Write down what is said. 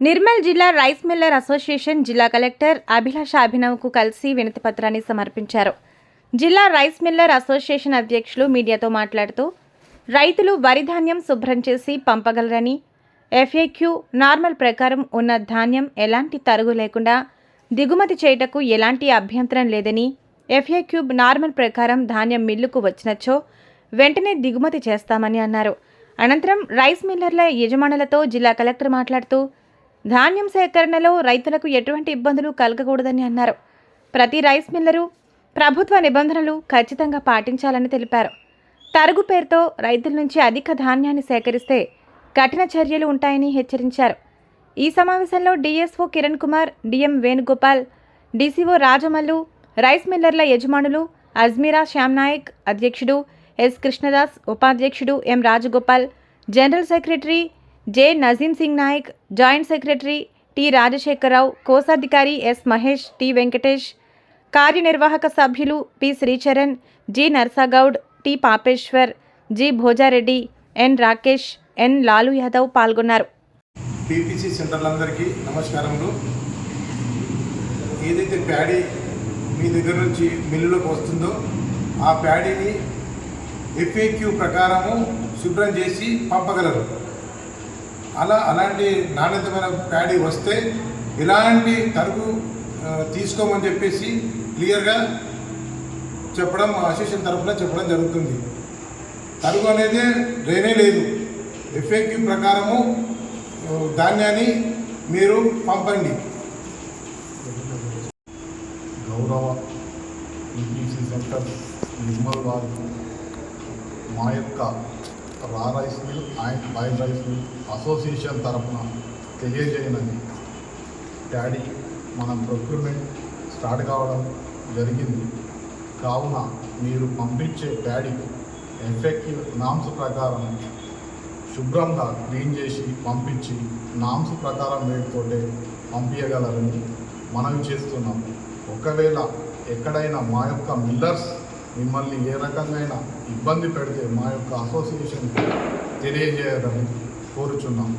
నిర్మల్ జిల్లా rice miller association జిల్లా collector Abhilasha అభినవ్కు కలిసి వినతి పత్రాన్ని సమర్పించారు. జిల్లా రైస్ మిల్లర్ అసోసియేషన్ అధ్యక్షులు మీడియాతో మాట్లాడుతూ రైతులు వరి ధాన్యం శుభ్రం చేసి పంపగలరని ఎఫ్ఏక్యూ నార్మల్ ప్రకారం ఉన్న ధాన్యం ఎలాంటి తరుగు లేకుండా దిగుమతి చేయుటకు ఎలాంటి అభ్యంతరం లేదని ఎఫ్ఏక్యూ నార్మల్ ప్రకారం ధాన్యం మిల్లుకు వచ్చినచ్చో వెంటనే దిగుమతి చేస్తామని అన్నారు. అనంతరం రైస్ మిల్లర్ల యజమానులతో జిల్లా కలెక్టర్ మాట్లాడుతూ ధాన్యం సేకరణలో రైతులకు ఎటువంటి ఇబ్బందులు కలగకూడదని అన్నారు. ప్రతి రైస్ మిల్లరు ప్రభుత్వ నిబంధనలు ఖచ్చితంగా పాటించాలని తెలిపారు. తరుగు పేరుతో రైతుల నుంచి అధిక ధాన్యాన్ని సేకరిస్తే కఠిన చర్యలు ఉంటాయని హెచ్చరించారు. ఈ సమావేశంలో DSO Kiran Kumar DM Venugopal DCO Rajamallu rice మిల్లర్ల యజమానులు అజ్మీరా శ్యామ్నాయక్ అధ్యక్షుడు ఎస్ కృష్ణదాస్ ఉపాధ్యక్షుడు M Rajagopal general secretary J Nazeem Singh Nayak joint secretary T Rajasekhararao కోశాధికారి ఎస్ మహేష్ టి వెంకటేష్ కార్యనిర్వాహక సభ్యులు P Sricharan G Narsagoud T Papeshwar G Bhojareddy N Rakesh N Lalu Yadav పాల్గొన్నారు. PPC సెంటర్లందరికీ నమస్కారములు. ఏదైతే paddy మీ దగ్గర నుంచి మిల్లులోకి వస్తుందో ఆ ప్యాడీని ఎఫ్ఏక్యూ ప్రకారము శుభ్రం చేసి పంపగలరు. అలా అలాంటి నాణ్యతమైన ప్యాడీ వస్తే ఇలాంటి తరుగు తీసుకోమని చెప్పేసి క్లియర్గా చెప్పడం మా అసోసియేషన్ తరఫున చెప్పడం జరుగుతుంది. తరుగు అనేది డ్రైనే లేదు. ఎఫ్ఏక్యూ ప్రకారము ధాన్యాన్ని మీరు పంపండి. గౌరవ ఈపీసీ సెంటర్ నిర్మల్ వారు మా యొక్క raw rice mill and boil rice mill association తరఫున తెలియజేయనని డాడీ మన ప్రొక్యూర్మెంట్ స్టార్ట్ కావడం జరిగింది. కావున మీరు పంపించే డాడీ ఎఫెక్టివ్ నామ్స్ ప్రకారం శుభ్రంగా క్లీన్ చేసి పంపించి నామ్స్ ప్రకారం వేటితోటే పంపించగలరని మనవి చేస్తున్నాం ఒకవేళ ఎక్కడైనా మా యొక్క మిల్లర్స్ మిమ్మల్ని ఏ రకంగా ఇబ్బంది పెడితే మా యొక్క అసోసియేషన్ తెలియజేయాలని కోరుచున్నాం.